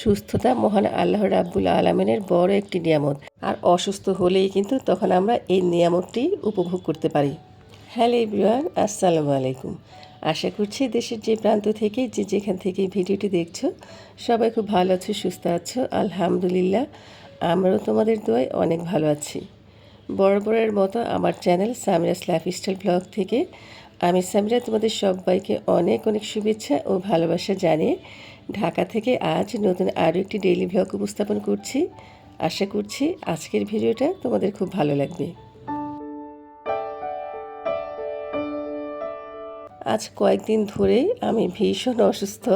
সুস্থতা মহান আল্লাহ রাব্বুল আলমিনের বড় একটি নিয়ামত। আর অসুস্থ হলেই কিন্তু তখন আমরা এই নিয়ামতটি উপভোগ করতে পারি। হ্যালো এভরিওয়ান, আসসালামু আলাইকুম। আশা করছি দেশের যে প্রান্ত থেকে, যে যেখান থেকে ভিডিওটি দেখছ, সবাই খুব ভালো আছো, সুস্থ আছো। আলহামদুলিল্লাহ, আমরাও তোমাদের দোয়ায় অনেক ভালো আছি। বরাবরের মতো আমার চ্যানেল সামিরাস লাইফস্টাইল ব্লগ থেকে আমি সামিরা তোমাদের সবাইকে অনেক অনেক শুভেচ্ছা ও ভালোবাসা জানিয়ে ঢাকা থেকে আজ নতুন আরও একটি ডেইলি ব্লগ উপস্থাপন করছি। আশা করছি আজকের ভিডিওটা তোমাদের খুব ভালো লাগবে। আজ কয়েকদিন ধরেই আমি ভীষণ অসুস্থ।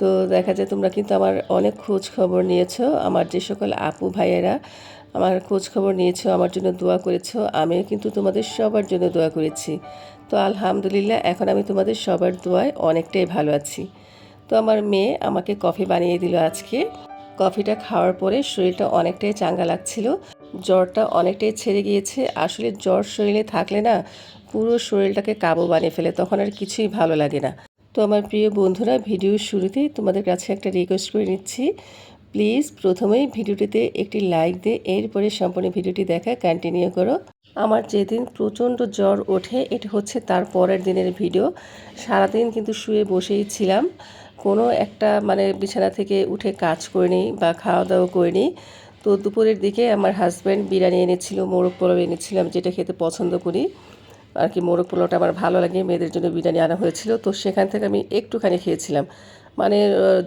তো দেখা যায় তোমরা কিন্তু আমার অনেক খোঁজ খবর নিয়েছো। আমার যে সকল আপু ভাইয়েরা আমার খোঁজ খবর নিয়েছো, আমার জন্য দোয়া করেছ, আমিও কিন্তু তোমাদের সবার জন্য দোয়া করেছি। তো আলহামদুলিল্লাহ, এখন আমি তোমাদের সবার দোয়ায় অনেকটাই ভালো আছি। তো আমার মেয়ে আমাকে কফি বানিয়ে দিল আজকে। কফিটা খাওয়ার পরে শরীরটা অনেকটাই চাঙ্গা লাগছিল। জ্বরটা অনেকটাই ছেড়ে গিয়েছে। আসলে জ্বর শরীরে থাকলে না পুরো শরীরটাকে কাবু বানিয়ে ফেলে, তখন আর কিছুই ভালো লাগে না। তো আমার প্রিয় বন্ধুরা, ভিডিওর শুরুতেই তোমাদের কাছে একটা রিকোয়েস্ট করে নিচ্ছি। প্লিজ প্রথমেই ভিডিওটিতে একটি লাইক দিয়ে এরপরে সম্পূর্ণ ভিডিওটি দেখা কন্টিনিউ করো। আমার যেদিন প্রচণ্ড জ্বর ওঠে, এটা হচ্ছে তার পরের দিনের ভিডিও সারাদিন কিন্তু শুয়ে বসেই ছিলাম। কোনো একটা মানে বিছানা থেকে উঠে কাজ করিনি বা খাওয়া দাওয়া করিনি। তো দুপুরের দিকে আমার হাজব্যান্ড বিরিয়ানি এনেছিল, মোরগ পোলাও এনেছিলাম, যেটা খেতে পছন্দ করি। আর কি মোরগ পোলাওটা আমার ভালো লাগে, মেয়েদের জন্য বিরিয়ানি আনা হয়েছিল। তো সেখান থেকে আমি একটুখানি খেয়েছিলাম। মানে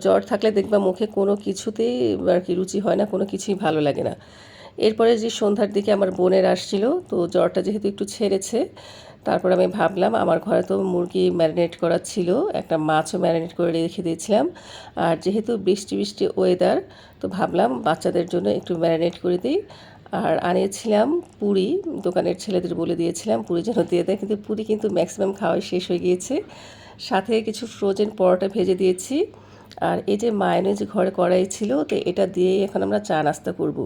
জ্বর থাকলে দেখবা মুখে কোনো কিছুতেই আর কি রুচি হয় না, কোনো কিছুই ভালো লাগে না। এরপরে যে সন্ধ্যার দিকে আমার বোনের আসছিল, তো জ্বরটা যেহেতু একটু ছেড়েছে, তারপর আমি ভাবলাম আমার ঘরে তো মুরগি ম্যারিনেট করা ছিল, একটা মাছও ম্যারিনেট করে রেখে দিয়েছিলাম। আর যেহেতু বৃষ্টি বৃষ্টি ওয়েদার তো ভাবলাম বাচ্চাদের জন্য একটু ম্যারিনেট করে দিই। আর আনিয়েছিলাম পুরি, দোকানের ছেলেদের বলে দিয়েছিলাম, পুরি যেন দিয়ে দেয়, কিন্তু পুরি কিন্তু ম্যাক্সিমাম খাওয়াই শেষ হয়ে গিয়েছে। সাথে কিছু ফ্রোজেন পরোটা ভেজে দিয়েছি। আর এই যে মায়নেজ ঘরে করাই ছিল, তো এটা দিয়েই এখন আমরা চা নাস্তা করব।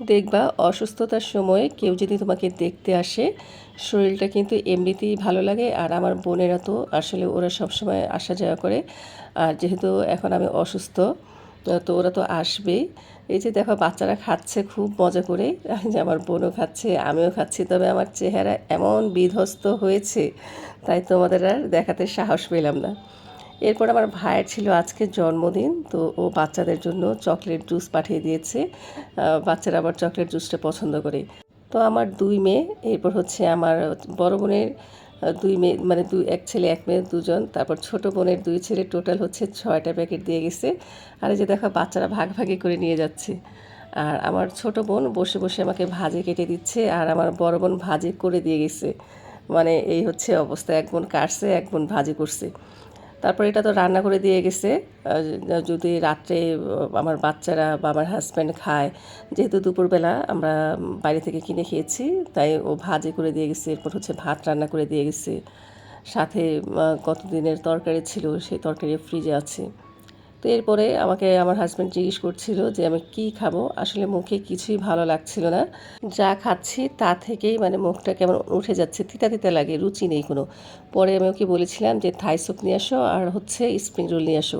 দেখবা অসুস্থতার সময় কেউ যদি তোমাকে দেখতে আসে, শরীরটা কিন্তু এমনিতেই ভালো লাগে। আর আমার বোনেরা তো আসলে ওরা সবসময় আসা যাওয়া করে। আর যেহেতু এখন আমি অসুস্থ তো ওরা তো আসবেই এই যে দেখো, বাচ্চারা খাচ্ছে খুব মজা করে। যে আমার বোনও খাচ্ছে, আমিও খাচ্ছি। তবে আমার চেহারা এমন বিধ্বস্ত হয়েছে, তাই তোমাদের আর দেখাতে সাহস পেলাম না। এরপর আমার ভাইয়ের ছিল আজকে জন্মদিন, তো ও বাচ্চাদের জন্য চকলেট জুস পাঠিয়ে দিয়েছে। বাচ্চারা আবার চকলেট জুসটা পছন্দ করে। তো আমার দুই মেয়ে, এরপর হচ্ছে আমার বড় বোনের দুই মেয়ে মানে দুই, এক ছেলে, এক মেয়ে, দুজন। তারপর ছোট বোনের দুই ছেলে, টোটাল হচ্ছে ছয়টা প্যাকেট দিয়ে গেছে। আর এই যে দেখো, বাচ্চারা ভাগ ভাগে করে নিয়ে যাচ্ছে। আর আমার ছোট বোন বসে বসে আমাকে ভাজে কেটে দিচ্ছে, আর আমার বড় বোন ভাজে করে দিয়ে গেছে। মানে এই হচ্ছে অবস্থা, এক বোন কাটছে, এক বোন ভাজি করছে। তারপর এটা তো রান্না করে দিয়ে গেছে। যদি রাত্রে আমার বাচ্চারা বা আমার হাজব্যান্ড খায়, যেহেতু দুপুরবেলা আমরা বাইরে থেকে কিনে খেয়েছি, তাই ও ভাজি করে দিয়ে গেছে, এরপর হচ্ছে ভাত রান্না করে দিয়ে গেছে। সাথে কতদিনের তরকারি ছিল, সেই তরকারি ফ্রিজে আছে। তো এরপরে আমাকে আমার হাজব্যান্ড জিজ্ঞেস করছিল যে, আমি কি খাব? আসলে মুখে কিছুই ভালো লাগছিল না। যা খাচ্ছি তা থেকেই মানে মুখটা কেমন উঠে যাচ্ছে, তিতা তিতা লাগে, রুচি নেই কোনো। পরে আমি ওকে বলেছিলাম যে, থাই স্যুপ নিয়ে আসো আর হচ্ছে স্প্রিং রোল নিয়ে আসো।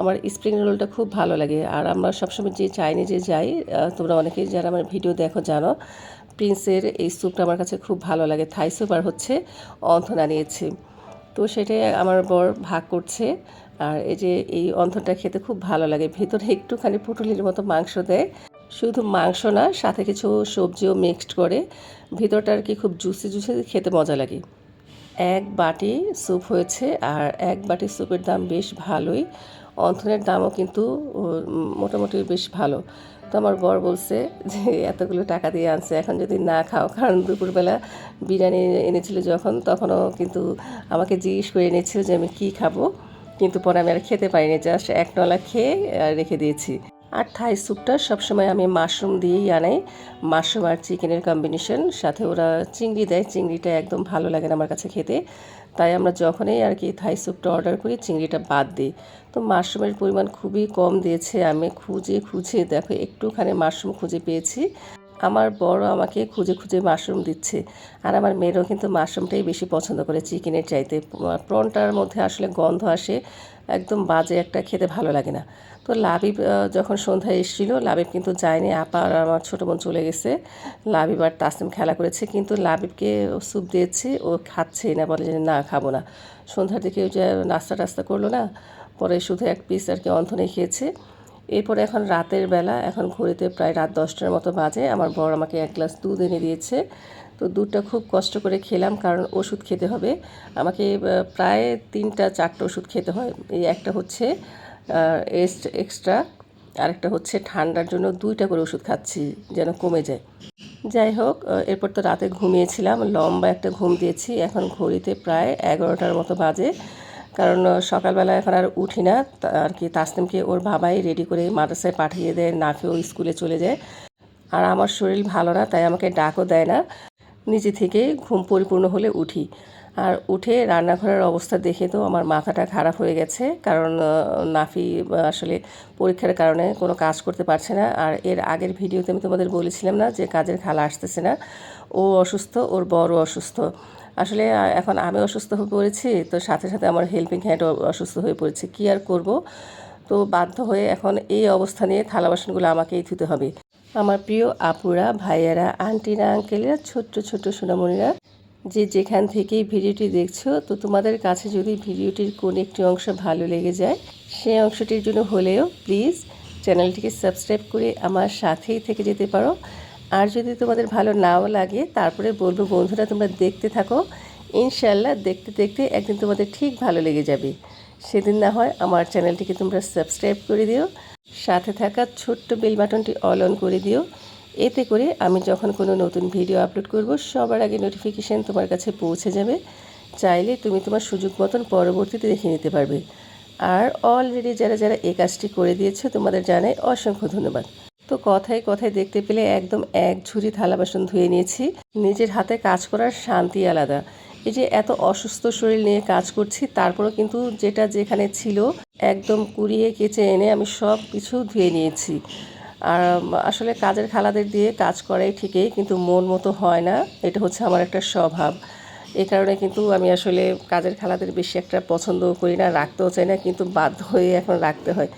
আমার স্প্রিং রোলটা খুব ভালো লাগে। আর আমরা সবসময় যে চাইনিজে যাই তোমরা অনেকেই যারা আমার ভিডিও দেখো জানো প্রিন্সের এই স্যুপটা আমার কাছে খুব ভালো লাগে। থাই স্যুপ আর হচ্ছে অন্থনা নিয়েছে। তো সেটাই আমার বর ভাগ করছে। আর এই যে এই অন্থনটা খেতে খুব ভালো লাগে। ভেতরে একটুখানি পুটুলির মতো মাংস দেয়। শুধু মাংস না, সাথে কিছু সবজিও মিক্সড করে। ভিতরটা আর কি খুব জুসি জুসি খেতে মজা লাগে। এক বাটি স্যুপ হয়েছে আর এক বাটি স্যুপের দাম বেশ ভালোই। অন্থনের দামও কিন্তু মোটামুটি বেশ ভালো। তো আমার বর বলছে যে, এতগুলো টাকা দিয়ে আনছে, এখন যদি না খাও। কারণ দুপুরবেলা বিরিয়ানি এনেছিল যখন, তখনও কিন্তু আমাকে জিজ্ঞেস করে এনেছিল যে, আমি কী খাব? কিন্তু পরে আমি আর খেতে পারিনি জাস্ট এক নলা খেয়ে রেখে দিয়েছি। আর থাই স্যুপটা সবসময় আমি মাশরুম দিয়েই আনাই মাশরুম আর চিকেনের কম্বিনেশন সাথে ওরা চিংড়ি দেয়। চিংড়িটা একদম ভালো লাগে না আমার কাছে খেতে। তাই আমরা যখনই আর কি থাই স্যুপটা অর্ডার করি, চিংড়িটা বাদ দিই। তো মাশরুমের পরিমাণ খুবই কম দিয়েছে। আমি খুঁজে খুঁজে, দেখো, একটুখানি মাশরুম খুঁজে পেয়েছি। আমার বড় আমাকে খুঁজে খুঁজে মাশরুম দিচ্ছে। আর আমার মেয়েরও কিন্তু মাশরুমটাই বেশি পছন্দ করে, চিকেনের চাইতে। প্রনটার মধ্যে আসলে গন্ধ আসে, একদম বাজে একটা খেতে ভালো লাগে না। তো লাবিব যখন সন্ধ্যায় এসেছিল, লাবিব কিন্তু যায়নি। আপা আর আমার ছোটো বোন চলে গেছে। লাবিব আর তাসিম খেলা করেছে, কিন্তু লাবিবকে স্যুপ দিয়েছে, ও খাচ্ছেই না, বলে যে না, খাব না। সন্ধ্যার দিকে ওই যে নাস্তা টাস্তা করল না, পরে শুধু এক পিস আর কি অন্থনে খেয়েছে। এরপরে এখন রাতের বেলা, এখন ঘড়িতে প্রায় রাত দশটার মতো বাজে। আমার বর আমাকে এক গ্লাস দুধ এনে দিয়েছে। তো দুধটা খুব কষ্ট করে খেলাম, কারণ ওষুধ খেতে হবে। আমাকে প্রায় তিনটা, চারটা ওষুধ খেতে হয়। এই একটা হচ্ছে এক্সট্রা, আরেকটা হচ্ছে ঠান্ডার জন্য দুইটা করে ওষুধ খাচ্ছি যেন কমে যায়। যাই হোক এরপর তো রাতে ঘুমিয়েছিলাম। লম্বা একটা ঘুম দিয়েছি। এখন ঘড়িতে প্রায় এগারোটার মতো বাজে। কারণ সকালবেলা এখন আর উঠি না। আর কি তাসনিমকে ওর বাবাই রেডি করে মাদ্রাসায় পাঠিয়ে দেয় নাফিও স্কুলে চলে যায়। আর আমার শরীর ভালো না, তাই আমাকে ডাকও দেয় না। নিজে থেকে ঘুম পরিপূর্ণ হলে উঠি। আর উঠে রান্নাঘরের অবস্থা দেখে তো আমার মাথাটা খারাপ হয়ে গেছে। কারণ নাফি আসলে পরীক্ষার কারণে কোনো কাজ করতে পারছে না। আর এর আগের ভিডিওতে আমি তোমাদের বলেছিলাম না যে কাজের খালা আসতেছে না। ও অসুস্থ, ওর বড় অসুস্থ। আসলে এখন আমি অসুস্থ হয়ে পড়েছি, তো সাথে সাথে আমার হেল্পিং হ্যান্ড অসুস্থ হয়ে পড়েছে। কী আর করব? তো বাধ্য হয়ে এখন এই অবস্থা নিয়ে থালা বাসনগুলো আমাকেই ধুতে হবে। আমার প্রিয় আপুরা, ভাইয়ারা, আন্টিরা, আঙ্কেলরা, ছোট্ট ছোট্ট সোনামণিরা, যে যেখান থেকেই ভিডিওটি দেখছ, তো তোমাদের কাছে যদি ভিডিওটির কোন একটি অংশ ভালো লেগে যায় সেই অংশটির জন্য হলেও প্লিজ চ্যানেলটিকে সাবস্ক্রাইব করে আমার সাথেই থেকে যেতে পারো। আর যদি তোমাদের ভালো নাও লাগে, তারপরে বলব বন্ধুরা তোমরা দেখতে থাকো। ইনশাল্লাহ দেখতে দেখতে একদিন তোমাদের ঠিক ভালো লেগে যাবে। সেদিন না হয় আমার চ্যানেলটিকে তোমরা সাবস্ক্রাইব করে দিও, সাথে থাকা ছোট্ট বেল বাটনটি অল অন করে দিও। এতে করে আমি যখন কোনো নতুন ভিডিও আপলোড করব, সবার আগে নোটিফিকেশান তোমার কাছে পৌঁছে যাবে। চাইলে তুমি তোমার সুযোগ মতন পরবর্তীতে দেখে নিতে পারবে। আর অলরেডি যারা যারা এই কাজটি করে দিয়েছে, তোমাদের জানাই অসংখ্য ধন্যবাদ। তো কথায় কথায় দেখতে পেলে একদম এক ঝুড়ি থালা বাসন ধুয়ে নিয়েছি। নিজের হাতে কাজ করার শান্তি আলাদা। এই যে এত অসুস্থ শরীর নিয়ে কাজ করছি, তারপরেও কিন্তু যেটা যেখানে ছিল একদম কুড়িয়ে কেচে এনে আমি সব কিছু ধুয়ে নিয়েছি। আর আসলে কাজের খালাদের দিয়ে কাজ করাই ঠিকই, কিন্তু মন মতো হয় না। এটা হচ্ছে আমার একটা স্বভাব। এ কারণে কিন্তু আমি আসলে কাজের খালাদের বেশি একটা পছন্দ করি না, রাখতেও চাই না, কিন্তু বাধ্য হয়ে এখন রাখতে হয়।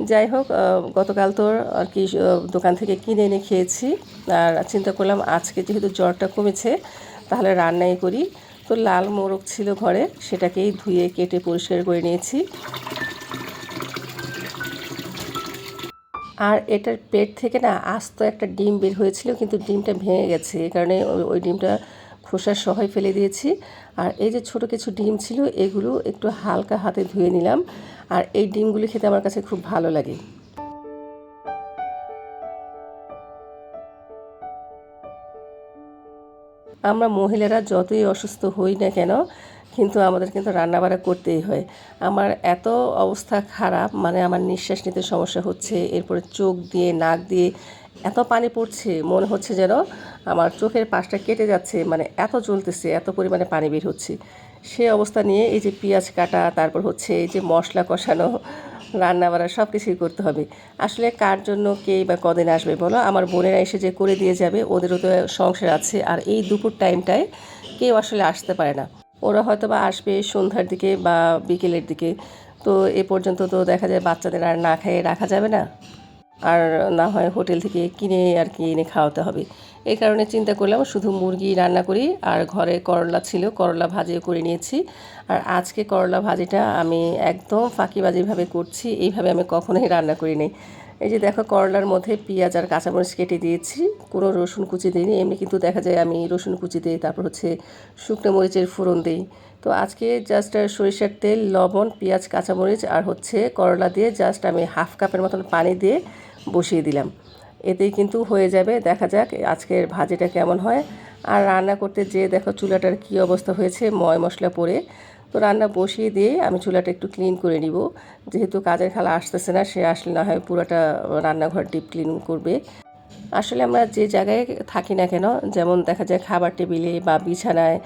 যাই হোক গতকাল তো আর কি দোকান থেকে কিনে এনে খেয়েছি। আর চিন্তা করলাম আজকে যেহেতু জ্বরটা কমেছে, তাহলে রান্নাই করি। তো লাল মোরগ ছিল ঘরে, সেটাকেই ধুয়ে কেটে পরিষ্কার করে নিয়েছি। আর এটার পেট থেকে না আস্ত একটা ডিম বের হয়েছিল, কিন্তু ডিমটা ভেঙে গেছে। এই কারণে ওই- ওই ডিমটা খোসা সহায় ফেলে দিয়েছি। আর এই যে ছোট কিছু ডিম ছিল, এগুলো একটু হালকা হাতে ধুয়ে নিলাম। আর এই ডিমগুলি খেতে আমার কাছে খুব ভালো লাগে। আমরা মহিলারা যতই অসুস্থ হই না কেন, কিন্তু আমাদের কিন্তু রান্নাবাড়া করতেই হয়। আমার এত অবস্থা খারাপ মানে আমার নিঃশ্বাস নিতে সমস্যা হচ্ছে, এরপরে চোখ দিয়ে, নাক দিয়ে এত পানি পড়ছে, মনে হচ্ছে যেন আমার চোখের পাশটা কেটে যাচ্ছে মানে এত জ্বলতেছে, এত পরিমাণে পানি বের হচ্ছে। সে অবস্থা নিয়ে এই যে পেঁয়াজ কাটা, তারপর হচ্ছে এই যে মশলা কষানো রান্না সব কিছুই করতে হবে। আসলে কার জন্য কে বা কদিন আসবে বলো? আমার বোনেরা এসে যে করে দিয়ে যাবে, ওদেরও তো সংসার আছে, আর এই দুপুর টাইমটায় কেউ আসলে আসতে পারে না। ওরা হয়তো বা আসবে সন্ধ্যার দিকে বা বিকেলের দিকে। তো এ পর্যন্ত তো দেখা যায় বাচ্চাদের আর না খাইয়ে রাখা যাবে না। আর না হয় হোটেল থেকে কিনে আর কি এনে খাওয়াতে হবে। এই কারণে চিন্তা করলাম শুধু মুরগি রান্না করি আর ঘরে করলা ছিল, করলা ভাজিও করে নিয়েছি। আর আজকে করলা ভাজিটা আমি একদম ফাঁকিবাজিভাবে করছি, এইভাবে আমি কখনোই রান্না করি নাই। এই যে দেখো করলার মধ্যে পেঁয়াজ আর কাঁচামরিচ কেটে দিয়েছি, কোনো রসুন কুচি দিইনি, এমনি কিন্তু দেখা যায় আমি রসুন কুচি দিই, তারপর হচ্ছে শুকনো মরিচের ফোড়ন দিই। তো আজকে জাস্ট সরিষার তেল, লবণ, পেঁয়াজ, কাঁচামরিচ আর হচ্ছে করলা দিয়ে জাস্ট আমি হাফ কাপের মতন পানি দিয়ে বসিয়ে দিলাম। এতেই কিন্তু হয়ে যাবে। দেখা যাক আজকের ভাজিটা কেমন হয়। আর রান্না করতে যেয়ে দেখো চুলাটার কি অবস্থা হয়েছে, ময় মশলা পরে তো রান্না বসিয়ে দিয়ে আমি চুলাটা একটু ক্লিন করে নিব। যেহেতু কাজের খালা আসতেছে না, সে আসলে না হয় পুরোটা রান্নাঘর ডিপ ক্লিন করবে। আসলে আমরা যে জায়গায় থাকি না কেন, যেমন দেখা যায় খাবার টেবিলে বা বিছানায়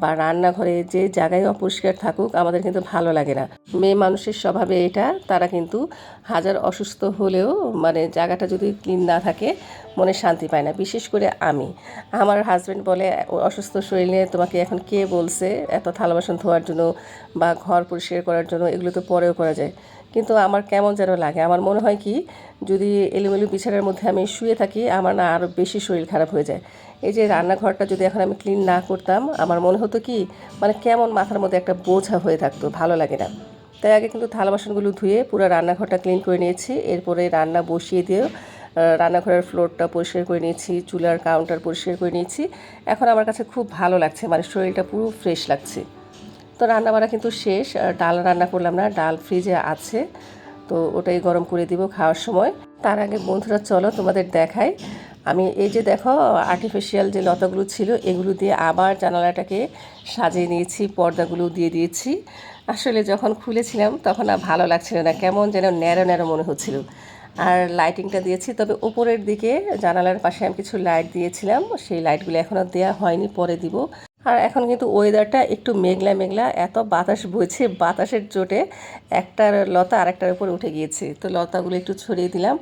বা রান্নাঘরে যে জায়গায় অপরিষ্কার থাকুক, আমাদের কিন্তু ভালো লাগে না। মেয়ে মানুষের স্বভাবে এটা, তারা কিন্তু হাজার অসুস্থ হলেও মানে জায়গাটা যদি ক্লিন না থাকে, মনে শান্তি পায় না, বিশেষ করে আমি। আমার হাজব্যান্ড বলে, অসুস্থ শরীর তোমাকে এখন কে বলছে এত থালা বাসন ধোয়ার জন্য বা ঘর পরিষ্কার করার জন্য? এগুলো তো পরেও করা যায়। কিন্তু আমার কেমন যেন লাগে। আমার মনে হয় কি, যদি এলোমেলো বিছানার মধ্যে আমি শুয়ে থাকি, আমার না আরও বেশি শরীর খারাপ হয়ে যায়। এই যে রান্নাঘরটা যদি এখন আমি ক্লিন না করতাম, আমার মনে হতো কি মানে কেমন মাথার মধ্যে একটা বোঝা হয়ে থাকতো, ভালো লাগে না। তাই আগে কিন্তু থালা বাসনগুলো ধুয়ে পুরো রান্নাঘরটা ক্লিন করে নিয়েছি। এরপরে রান্না বসিয়ে দিয়ে রান্নাঘরের ফ্লোরটা পরিষ্কার করে নিয়েছি, চুলার কাউন্টার পরিষ্কার করে নিয়েছি। এখন আমার কাছে খুব ভালো লাগছে মানে শরীরটা পুরো ফ্রেশ লাগছে। তো রান্না বান্না কিন্তু শেষ ডাল রান্না করলাম না, ডাল ফ্রিজে আছে, তো ওটাই গরম করে দিব খাওয়ার সময়। তার আগে বন্ধুরা, চলো তোমাদের দেখাই। আমি এই যে দেখো আর্টিফিশিয়াল যে লতাগুলো ছিল, এগুলো দিয়ে আবার জানালাটাকে সাজিয়ে নিয়েছি, পর্দাগুলো দিয়ে দিয়েছি। আসলে যখন খুলেছিলাম, তখন আর ভালো লাগছিল না, কেমন যেন ন্যারো ন্যারো মনে হচ্ছিল। আর লাইটিংটা দিয়েছি, তবে উপরের দিকে জানালার পাশে আমি কিছু লাইট দিয়েছিলাম, সেই লাইটগুলো এখনও দেওয়া হয়নি, পরে দিব। আর এখন কিন্তু ওয়েদারটা একটু মেঘলা মেঘলা, এত বাতাস বইছে, বাতাসের চোটে একটার লতা আরেকটার উপর উঠে গিয়েছে। তো লতাগুলো একটু ছড়িয়ে দিলাম।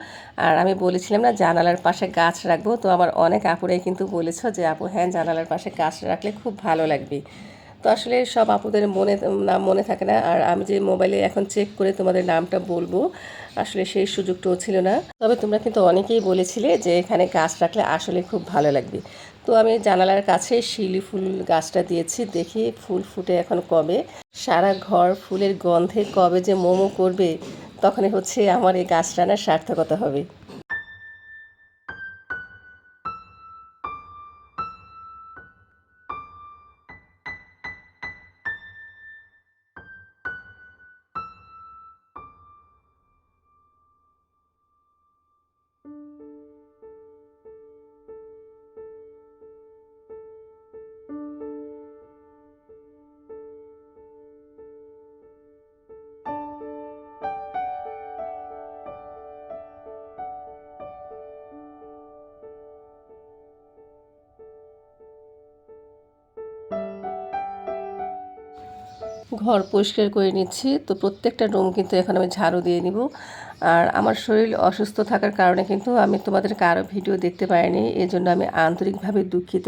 আর আমি বলেছিলাম না, জানালার পাশে গাছ রাখব। তো আমার অনেক আপুরাই কিন্তু বলেছ যে, আপু হ্যাঁ জানালার পাশে গাছ রাখলে খুব ভালো লাগবে। তো আসলে সব আপুদের মনে নাম মনে থাকে না। আর আমি যে মোবাইলে এখন চেক করে তোমাদের নামটা বলব, আসলে সেই সুযোগটাও ছিল না। তবে তোমরা কিন্তু অনেকেই বলেছিলে যে, এখানে গাছ রাখলে আসলে খুব ভালো লাগবে। তো আমি জানালার কাছে শিলি ফুল গাছটা দিয়েছি, দেখি ফুল ফুটে এখন কবে। সারা ঘর ফুলের গন্ধে কবে যে মোমো করবে, তখনই হচ্ছে আমার এই গাছটা না সার্থকতা হবে। ঘর পরিষ্কার করে নিচ্ছি। তো প্রত্যেকটা রুম কিন্তু এখন আমি ঝাড়ু দিয়ে নিব। আর আমার শরীর অসুস্থ থাকার কারণে কিন্তু আমি তোমাদের কারও ভিডিও দেখতে পাইনি এই জন্য আমি আন্তরিকভাবে দুঃখিত।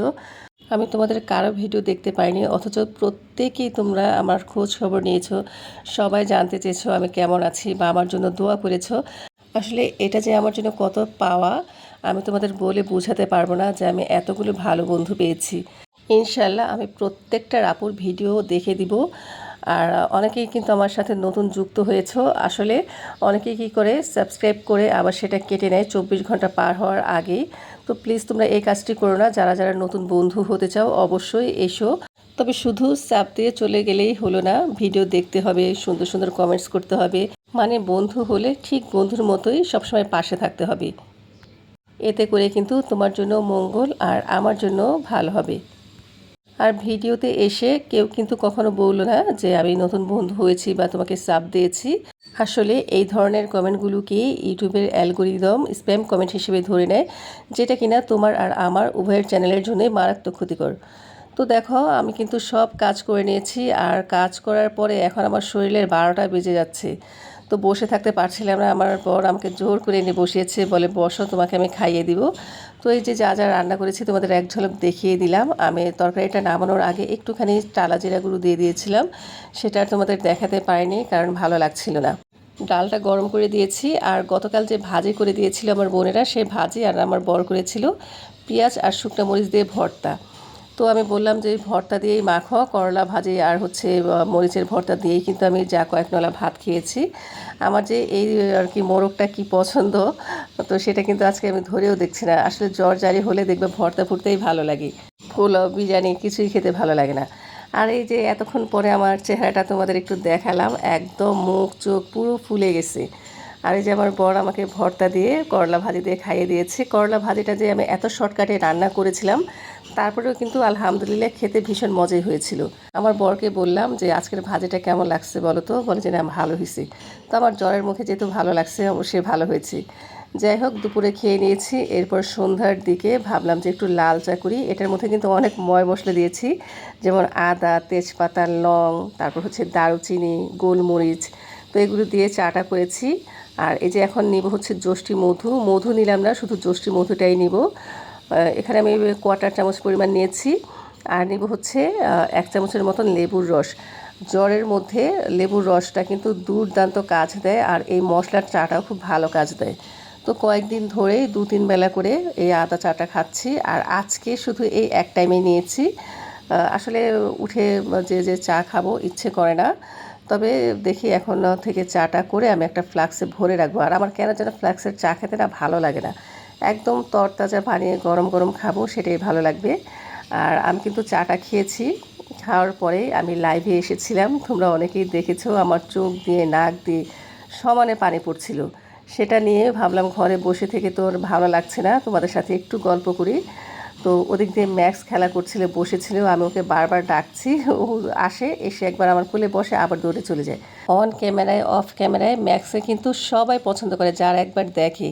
আমি তোমাদের কারও ভিডিও দেখতে পাইনি অথচ প্রত্যেকেই তোমরা আমার খোঁজ খবর নিয়েছো, সবাই জানতে চেয়েছো আমি কেমন আছি বা আমার জন্য দোয়া করেছ। আসলে এটা যে আমার জন্য কত পাওয়া, আমি তোমাদের বলে বোঝাতে পারব না যে আমি এতগুলো ভালো বন্ধু পেয়েছি। ইনশাল্লাহ আমি প্রত্যেকটা আপুর ভিডিও দেখে দিব। আর অনেকেই কিন্তু আমার সাথে নতুন যুক্ত হয়েছ। আসলে অনেকেই কি করে সাবস্ক্রাইব করে আবার সেটা কেটে নেয় চব্বিশ ঘণ্টা পার হওয়ার আগেই। তো প্লিজ তোমরা এই কাজটি করো না। যারা যারা নতুন বন্ধু হতে চাও অবশ্যই এসো। তবে শুধু চাপ দিয়ে চলে গেলেই হলো না। ভিডিও দেখতে হবে, সুন্দর সুন্দর কমেন্টস করতে হবে। মানে বন্ধু হলে ঠিক বন্ধুর মতোই সবসময় পাশে থাকতে হবে। এতে করে কিন্তু তোমার জন্য মঙ্গল আর আমার জন্য ভালো হবে। আর ভিডিওতে এসে কেউ কিন্তু কখনো বলল না যে আমি নতুন বন্ধু হয়েছি বা তোমাকে সাপ দিয়েছি। আসলে এই ধরনের কমেন্টগুলোকে ইউটিউবের অ্যালগোরিদম স্প্যাম কমেন্ট হিসেবে ধরে নেয়, যেটা কিনা তোমার আর আমার উভয়ের চ্যানেলের জন্যই মারাত্মক ক্ষতিকর। তো দেখো, আমি কিন্তু সব কাজ করে নিয়েছি আর কাজ করার পরে এখন আমার শরীরের বারোটা বেজে যাচ্ছে। তো বসে থাকতে পারছিলাম না, আমার পর আমাকে জোর করে এনে বসিয়েছে, বলে বসো, তোমাকে আমি খাইয়ে দিব। তো এই যে যা যা রান্না করেছি, তোমাদের এক ঝলক দেখিয়ে দিলাম। আমি তরকারিটা নামানোর আগে একটুখানি টালা জিরা গুঁড়ো দিয়ে দিয়েছিলাম। সেটা তোমাদের দেখাতে পারিনি, কারণ ভালো লাগছিল না। ডালটা গরম করে দিয়েছি, আর গতকাল যে ভাজি করে দিয়েছিল আমার বোনেরা, সেই ভাজি আর আমার বর করেছিল। পেঁয়াজ আর শুকনো মরিচ দিয়ে ভর্তা। তো আমি বললাম যে ভর্তা দিয়েই মাখো, করলা ভাজি আর হচ্ছে মরিচের ভর্তা দিয়েই কিন্তু আমি যা কয়েক নলা ভাত খেয়েছি। আমার যে এই, আর কি, মোরগটা কি পছন্দ, তো সেটা কিন্তু আজকে আমি ধরেও দেখছি না। আসলে জ্বর জারি হলে দেখবে ভর্তা ফুটতেই ভালো লাগে। পোলাও, বিরিয়ানি কিছুই খেতে ভালো লাগে না। আর এই যে এতক্ষণ পরে আমার চেহারাটা তোমাদের একটু দেখালাম, একদম মুখ, চোখ পুরো ফুলে গেছে। আর এই যে আমার বর আমাকে ভর্তা দিয়ে, করলা ভাজি দিয়ে খাইয়ে দিয়েছে। করলা ভাজিটা যে আমি এত শর্টকাটে রান্না করেছিলাম তারপরেও কিন্তু আলহামদুলিল্লাহ খেতে ভীষণ মজাই হয়েছিল। আমার বরকে বললাম যে, আজকের ভাজিটা কেমন লাগছে বলো তো? বলে যে, না, ভালো হয়েছে। তো আমার জ্বরের মুখে যেহেতু ভালো লাগছে, অবশ্যই ভালো হয়েছে। যাই হোক, দুপুরে খেয়ে নিয়েছি। এরপর সন্ধ্যার দিকে ভাবলাম যে, একটু লাল চা করি। এটার মধ্যে কিন্তু অনেক ময় মশলা দিয়েছি। যেমন আদা, তেজপাতা, লং, তারপর হচ্ছে দারুচিনি, গোলমরিচ, তো এগুলো দিয়ে চাটা করেছি। আর এই যে এখন নিব হচ্ছে যষ্টি মধু। মধু নিলাম না, শুধু যষ্টি মধুটাই নিব। এখানে আমি কোয়াটার চামচ পরিমাণ নিয়েছি। আর নিব হচ্ছে এক চামচের মতন লেবুর রস। জ্বরের মধ্যে লেবুর রসটা কিন্তু দুর্দান্ত কাজ দেয় আর এই মশলার চাটাও খুব ভালো কাজ দেয়। তো কয়েকদিন ধরেই দু তিন বেলা করে এই আদা চাটা খাচ্ছি আর আজকে শুধু এই এক টাইমে নিয়েছি। আসলে উঠে যে যে চা খাব ইচ্ছে করে না। তবে দেখি এখন থেকে চাটা করে আমি একটা ফ্লাক্সে ভরে রাখব। আর আমার কেন যেন ফ্লাক্সের চা খেতে না ভালো লাগে না। একদম তরতাজা বানিয়ে গরম গরম খাব, সেটাই ভালো লাগবে। আর আমি কিন্তু চাটা খেয়েছি, খাওয়ার পরে আমি লাইভে এসেছিলাম। তোমরা অনেকেই দেখেছ আমার চোখ দিয়ে, নাক দিয়ে সমানে পানি পড়ছিল। সেটা নিয়ে ভাবলাম ঘরে বসে থেকে তোর ভালো লাগছে না, তোমাদের সাথে একটু গল্প করি। তো ওদিক দিয়ে ম্যাক্স খেলা করছিল, বসেছিল, আমি ওকে বারবার ডাকছি, ও আসে, এসে একবার আমার কোলে বসে, আবার দৌড়ে চলে যায়। অন ক্যামেরায় অফ ক্যামেরায় ম্যাক্সে কিন্তু সবাই পছন্দ করে, যারা একবার দেখে।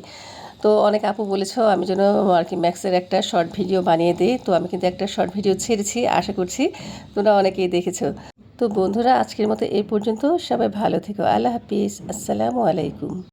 তো অনেক আপু বলেছ, আমি যেন আর কি ম্যাক্সের একটা শর্ট ভিডিও বানিয়ে দিই। তো আমি কিন্তু একটা শর্ট ভিডিও ছেড়েছি, আশা করছি তোমরা অনেকেই দেখেছ। তো বন্ধুরা, আজকের মতো এই পর্যন্ত, সবাই ভালো থেকো, আল্লাহ হাফিজ, আসসালামু আলাইকুম।